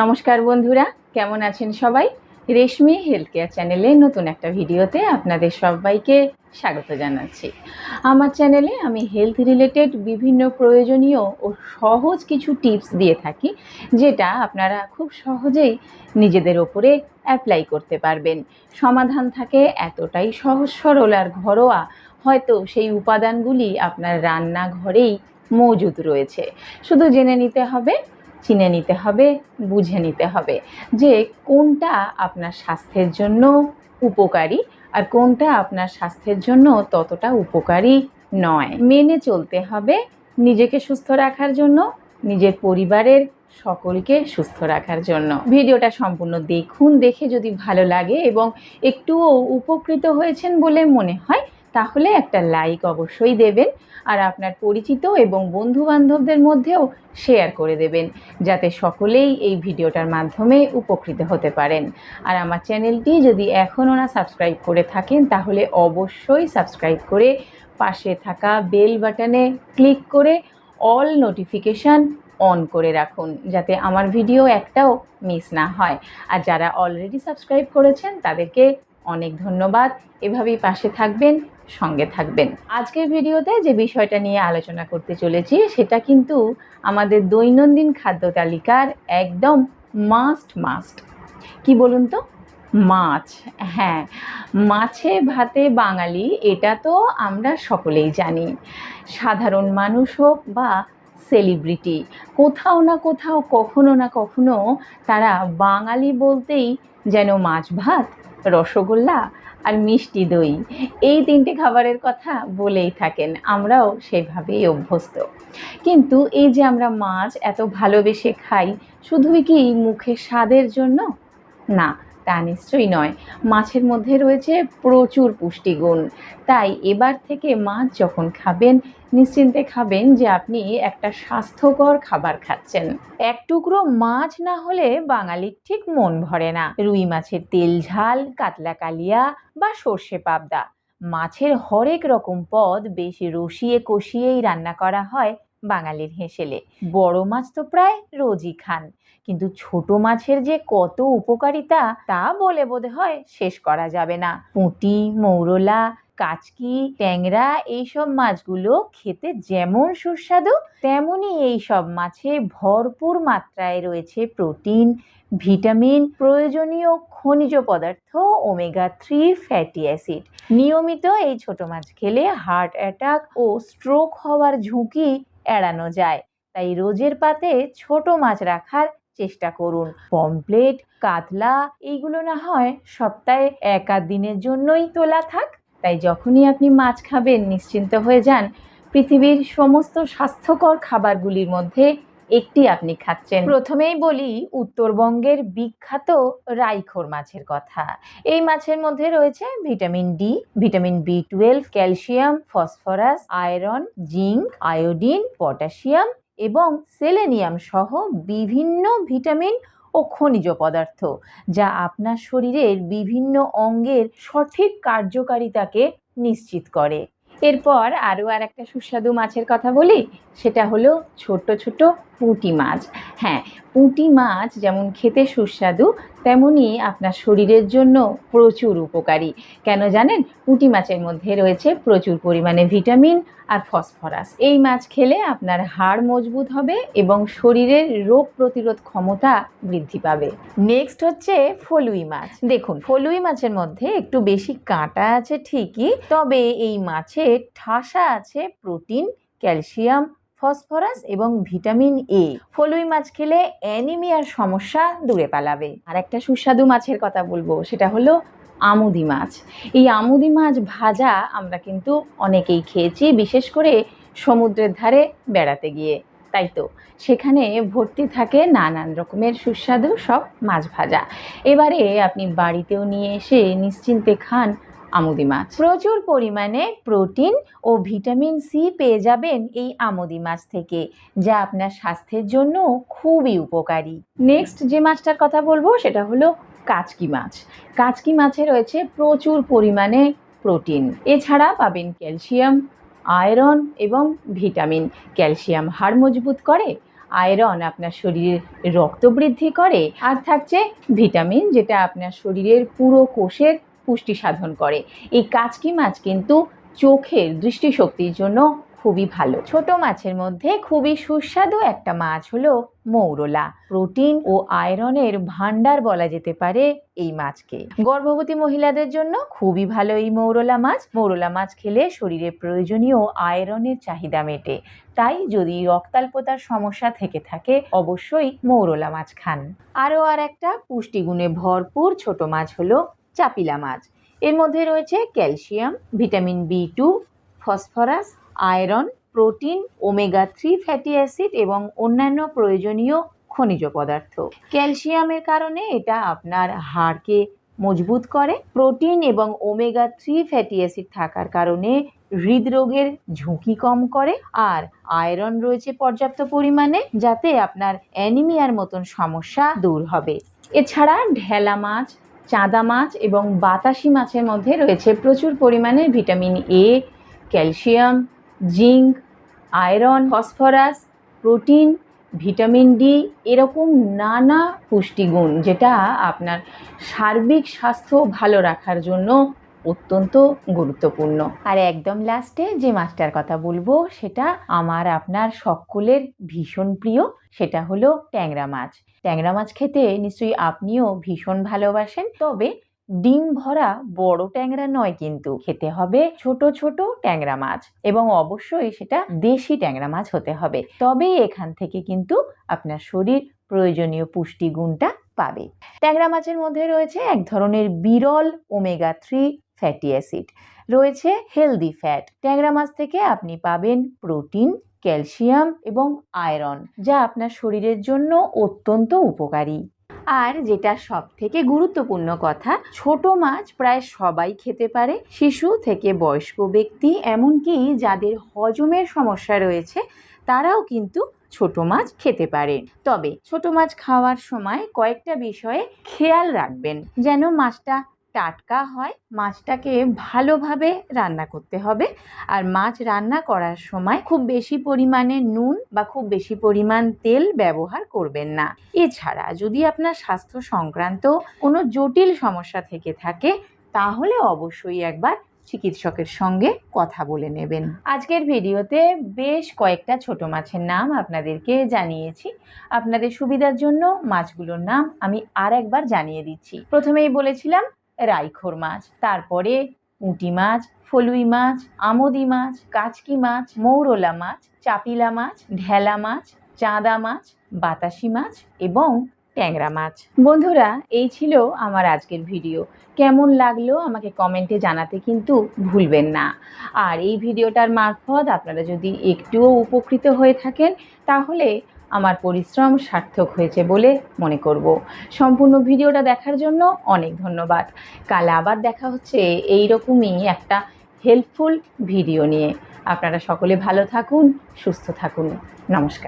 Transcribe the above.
নমস্কার বন্ধুরা, কেমন আছেন সবাই? রেশমি হেলথ কেয়ার চ্যানেলে নতুন একটা ভিডিওতে আপনাদের সবাইকে স্বাগত জানাচ্ছি। আমার চ্যানেলে আমি হেলথ রিলেটেড বিভিন্ন প্রয়োজনীয় ও সহজ কিছু টিপস দিয়ে থাকি, যেটা আপনারা খুব সহজেই নিজেদের ওপরে অ্যাপ্লাই করতে পারবেন। সমাধান থাকে এতটাই সহজ সরল আর ঘরোয়া, হয়তো সেই উপাদানগুলি আপনার রান্নাঘরেই মজুদ রয়েছে। শুধু জেনে নিতে হবে চিনে নিতে হবে, বুঝে নিতে হবে যে কোনটা আপনার স্বাস্থ্যের জন্য উপকারী আর কোনটা আপনার স্বাস্থ্যের জন্য ততটা উপকারী নয়। মেনে চলতে হবে নিজেকে সুস্থ রাখার জন্য, নিজের পরিবারের সকলকে সুস্থ রাখার জন্য। ভিডিওটা সম্পূর্ণ দেখুন, দেখে যদি ভালো লাগে এবং একটুও উপকৃত হয়েছেন বলে মনে হয় তাহলে একটা লাইক অবশ্যই দেবেন আর আপনার পরিচিত এবং বন্ধু বান্ধবদের মধ্যেও শেয়ার করে দেবেন যাতে সকলেই এই ভিডিওটার মাধ্যমে উপকৃত হতে পারেন। আর আমার চ্যানেলটি যদি এখনও না সাবস্ক্রাইব করে থাকেন, তাহলে অবশ্যই সাবস্ক্রাইব করে পাশে থাকা বেল বাটনে ক্লিক করে অল নোটিফিকেশান অন করে রাখুন, যাতে আমার ভিডিও একটাও মিস না হয়। আর যারা অলরেডি সাবস্ক্রাইব করেছেন, তাদেরকে অনেক ধন্যবাদ। এভাবেই পাশে থাকবেন। সঙ্গে থাকবেন। আজকের ভিডিওতে যে বিষয়টা নিয়ে আলোচনা করতে চলেছি, সেটা কিন্তু আমাদের দৈনন্দিন খাদ্য তালিকার একদম মাস্ট মাস্ট কি বলুন তো? মাছ। হ্যাঁ মাছে, ভাতে, বাঙালি, এটা তো আমরা সকলেই জানি। সাধারণ মানুষ হোক বা সেলিব্রিটি কোথাও না কোথাও, কখনো না কখনো তারা বাঙালি বলতেই যেন মাছ, ভাত, রসগোল্লা আর মিষ্টি দই। এই তিনটে খাবারের কথা বলেই থাকেন। আমরাও সেভাবেই অভ্যস্ত। কিন্তু এই যে আমরা মাছ এত ভালোবেসে খাই, শুধুই কি মুখে স্বাদের জন্য? না তা নিশ্চয়ই নয়। মাছের মধ্যে রয়েছে প্রচুর পুষ্টিগুণ। তাই এবার থেকে মাছ যখন খাবেন, নিশ্চিন্তে খাবেন যে আপনি একটা স্বাস্থ্যকর খাবার খাচ্ছেন। এক টুকরো মাছ না হলে বাঙালির ঠিক মন ভরে না। রুই মাছের তেল ঝাল, কাতলা কালিয়া বা সর্ষে পাবদা। মাছের হরেক রকম পদ বেশ রসিয়ে কষিয়েই রান্না করা হয় বাঙালির হেসেলে। বড় মাছ তো প্রায় রোজই খান। কিন্তু ছোট মাছের যে কত উপকারিতা তা বলে বোধ হয় শেষ করা যাবে না। পুঁটি মৌরলা কাচকি ট্যাংরা এইসব মাছগুলো খেতে যেমন সুস্বাদু তেমনই এই সব মাছে ভরপুর মাত্রায় রয়েছে প্রোটিন ভিটামিন প্রয়োজনীয় খনিজ পদার্থ ওমেগা থ্রি ফ্যাটি অ্যাসিড। নিয়মিত এই ছোট মাছ খেলে হার্ট অ্যাটাক ও স্ট্রোক হওয়ার ঝুঁকি এড়ানো যায়। তাই রোজের পাতে ছোট মাছ রাখার চেষ্টা করুন। পমপ্লেট, কাতলা, এইগুলো না হয় সপ্তাহে এক আধ দিনের জন্যই তোলা থাক। তাই যখনই আপনি মাছ খাবেন, নিশ্চিন্ত হয়ে যান। পৃথিবীর সমস্ত স্বাস্থ্যকর খাবারগুলির মধ্যে একটি আপনি খাচ্ছেন। প্রথমেই বলি, উত্তরবঙ্গের বিখ্যাত রাইখোর মাছের কথা। এই মাছের মধ্যে রয়েছে vitamin D, vitamin B twelve, calcium, phosphorus, iron, zinc, iodine, potassium এবং সেলেনিয়াম সহ বিভিন্ন ভিটামিন ও খনিজ পদার্থ, যা আপনার শরীরের বিভিন্ন অঙ্গের সঠিক কার্যকারিতাকে নিশ্চিত করে। এরপর আরও আর একটা সুস্বাদু মাছের কথা বলি, সেটা হলো ছোট ছোট পুঁটি মাছ। হ্যাঁ পুঁটি মাছ যেমন খেতে সুস্বাদু, তেমনি আপনার শরীরের জন্য প্রচুর উপকারী। কেন জানেন? পুঁটি মাছের মধ্যে রয়েছে প্রচুর পরিমাণে ভিটামিন আর ফসফরাস। এই মাছ খেলে আপনার হাড় মজবুত হবে এবং শরীরের রোগ প্রতিরোধ ক্ষমতা বৃদ্ধি পাবে। নেক্সট হচ্ছে ফলুই মাছ। দেখুন, ফলুই মাছের মধ্যে একটু বেশি কাঁটা আছে ঠিকই, তবে এই মাছে ঠাসা আছে প্রোটিন, ক্যালসিয়াম ফসফরাস এবং ভিটামিন এ ফলুই মাছ খেলে অ্যানিমিয়ার সমস্যা দূরে পালাবে। আর একটা সুস্বাদু মাছের কথা বলব, সেটা হলো আমুদি মাছ। এই আমুদি মাছ ভাজা আমরা কিন্তু অনেকেই খেয়েছি, বিশেষ করে সমুদ্রের ধারে বেড়াতে গিয়ে। তাই তো, সেখানে ভর্তি থাকে নানান রকমের সুস্বাদু সব মাছ ভাজা। এবারে আপনি বাড়িতেও নিয়ে এসে নিশ্চিন্তে খান আমুদি মাছ। প্রচুর পরিমাণে প্রোটিন ও ভিটামিন সি পেয়ে যাবেন এই আমুদি মাছ থেকে, যা আপনার স্বাস্থ্যের জন্য খুবই উপকারী। নেক্সট যে মাছটার কথা বলব, সেটা হলো কাচকি মাছ। কাচকি মাছে রয়েছে প্রচুর পরিমাণে প্রোটিন। এছাড়া পাবেন ক্যালসিয়াম, আয়রন এবং ভিটামিন। ক্যালসিয়াম হাড় মজবুত করে, আয়রন আপনার শরীরের রক্ত বৃদ্ধি করে, আর থাকছে ভিটামিন, যেটা আপনার শরীরের পুরো কোষের পুষ্টি সাধন করে। এই কাচকি মাছ কিন্তু চোখের দৃষ্টিশক্তির জন্য খুবই ভালো। ছোট মাছের মধ্যে খুবই সুস্বাদু একটা মাছ হলো মৌরলা। প্রোটিন ও আয়রনের ভান্ডার বলা যেতে পারে এই মাছকে। গর্ভবতী মহিলাদের জন্য খুবই ভালো এই মৌরলা মাছ। মৌরলা মাছ খেলে শরীরে প্রয়োজনীয় আয়রনের চাহিদা মেটে। তাই যদি রক্তাল্পতার সমস্যা থেকে থাকে, অবশ্যই মৌরলা মাছ খান। আরও আর একটা পুষ্টিগুণে ভরপুর ছোট মাছ হলো চাপিলা মাছ। এর মধ্যে রয়েছে calcium, vitamin B two phosphorus, iron, protein, omega three fatty acid এবং অন্যান্য প্রয়োজনীয় খনিজ পদার্থ। ক্যালসিয়ামের কারণে এটা আপনার হাড়কে মজবুত করে। প্রোটিন এবং ওমেগা থ্রি ফ্যাটি অ্যাসিড থাকার কারণে হৃদরোগের ঝুঁকি কম করে। আর আয়রন রয়েছে পর্যাপ্ত পরিমাণে, যাতে আপনার অ্যানিমিয়ার মতন সমস্যা দূর হবে। এছাড়া ঢেলা মাছ চাঁদা মাছ এবং বাতাসি মাছের মধ্যে রয়েছে প্রচুর পরিমাণে vitamin A calcium, zinc, iron, phosphorus, protein, vitamin D এরকম নানা পুষ্টিগুণ যেটা আপনার সার্বিক স্বাস্থ্য ভালো রাখার জন্য অত্যন্ত গুরুত্বপূর্ণ। আর একদম লাস্টে যে মাছটার কথা বলব, সেটা আমার আপনার সকলের ভীষণ প্রিয়, সেটা হলো ট্যাংরা মাছ। ট্যাংরা মাছ খেতে নিশ্চয়ই আপনিও ভীষণ ভালোবাসেন, তবে ডিম ভরা বড় ট্যাংরা নয় কিন্তু, খেতে হবে ছোট ছোট ট্যাংরা মাছ এবং অবশ্যই সেটা দেশি ট্যাংরা মাছ হতে হবে। তবেই এখান থেকে কিন্তু আপনার শরীর প্রয়োজনীয় পুষ্টিগুণটা পাবে। ট্যাংরা মাছের মধ্যে রয়েছে এক ধরনের বিরল ওমেগা থ্রি ফ্যাটি অ্যাসিড রয়েছে হেলদি ফ্যাট ট্যাংরা মাছ থেকে আপনি পাবেন প্রোটিন ক্যালসিয়াম এবং আয়রন যা আপনার শরীরের জন্য অত্যন্ত উপকারী। আর যেটা সব থেকে গুরুত্বপূর্ণ কথা, ছোট মাছ প্রায় সবাই খেতে পারে, শিশু থেকে বয়স্ক ব্যক্তি, এমনকি যাদের হজমের সমস্যা রয়েছে, তারাও কিন্তু ছোট মাছ খেতে পারে। তবে ছোট মাছ খাওয়ার সময় কয়েকটা বিষয়ে খেয়াল রাখবেন, যেন মাছটা টাটকা হয়, মাছটাকে ভালোভাবে রান্না করতে হবে। আর মাছ রান্না করার সময় খুব বেশি পরিমাণে নুন বা খুব বেশি পরিমাণ তেল ব্যবহার করবেন না। এছাড়া যদি আপনার স্বাস্থ্য সংক্রান্ত কোনো জটিল সমস্যা থেকে থাকে, তাহলে অবশ্যই একবার চিকিৎসকের সঙ্গে কথা বলে নেবেন। আজকের ভিডিওতে বেশ কয়েকটা ছোট মাছের নাম আপনাদেরকে জানিয়েছি। আপনাদের সুবিধার জন্য মাছগুলোর নাম আমি আর একবার জানিয়ে দিচ্ছি। প্রথমেই বলেছিলাম রাইখোর মাছ, তারপরে পুঁটি মাছ, ফলুই মাছ, আমদি মাছ, কাচকি মাছ, মৌরলা মাছ, চাপিলা মাছ, ঢেলা মাছ, চাঁদা মাছ, বাতাসি মাছ এবং ট্যাংরা মাছ। বন্ধুরা, এই ছিল আমার আজকের ভিডিও। কেমন লাগল আমাকে কমেন্টে জানাতে কিন্তু ভুলবেন না। আর এই ভিডিওটার মারফত আপনারা যদি একটুও উপকৃত হয়ে থাকেন, তাহলে আমার পরিশ্রম সার্থক হয়েছে বলে মনে করব। সম্পূর্ণ ভিডিওটা দেখার জন্য অনেক ধন্যবাদ। কাল আবার দেখা হচ্ছে এই রকমই একটা হেল্পফুল ভিডিও নিয়ে। আপনারা সকলে ভালো থাকুন, সুস্থ থাকুন। নমস্কার।